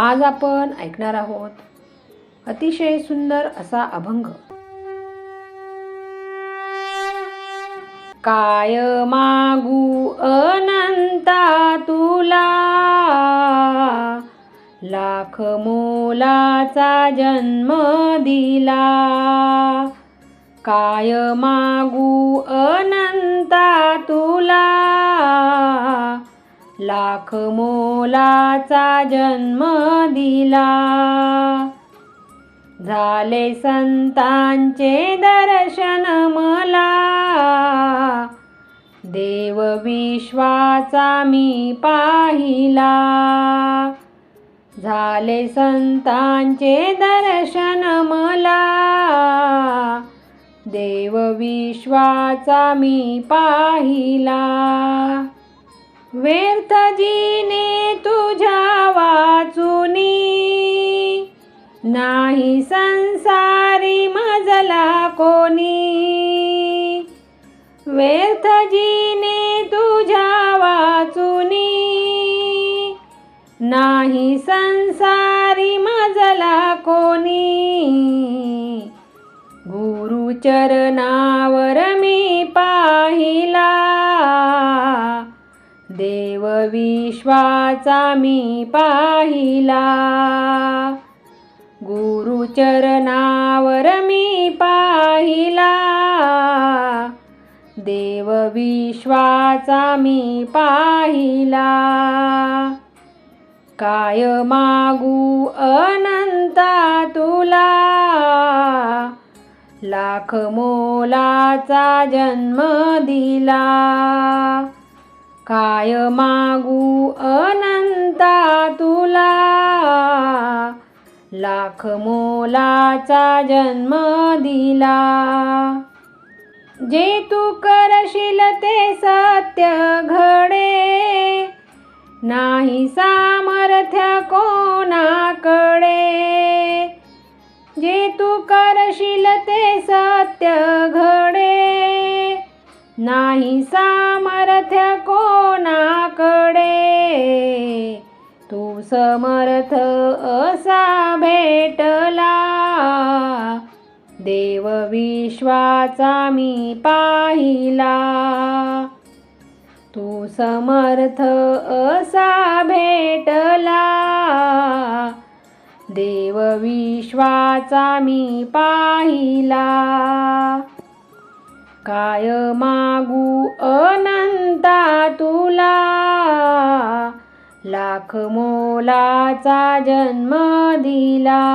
आज आपण ऐकणार आहोत अतिशय सुंदर असा अभंग. काय मागू अनंता तुला? लाख मोलाचा जन्म दिला. काय मागू अनंता तू लाख मोलाचा जन्म दिला. झाले संतांचे दर्शन मला. देव विश्वाचा मी पाहिला. झाले संतांचे दर्शन मला. देव विश्वाचा मी पाहिला. व्यर्थ जीने तुझ्या वाचुनी. नाही संसारी मजला कोणी. व्यर्थ जीने तुझ्या वाचुनी. नाही संसारी मजला कोणी. गुरुचरणावर मी पाहिला. देव विश्वाचा मी पाहिला. गुरुचरणावर मी पाहिला. देव विश्वाचा मी पाहिला. काय मागू अनंता तुला? लाख मोलाचा जन्म दिला. काय मागू अनंता तुला? लाख मोलाचा जन्म दिला. जे तू करशील ते सत्य घडे. नाही सामर्थ्य कोणाकडे. जे तू करशील ते सत्य घडे. नाही सामर्थ्य कोणाकडे. तू समर्थ असा भेटला. देव विश्वाचा मी पाहिला. तू समर्थ असा भेटला. देव विश्वाचा मी पाहिला. काय मागू अनंता तुला? लाख मोलाचा जन्म दिला.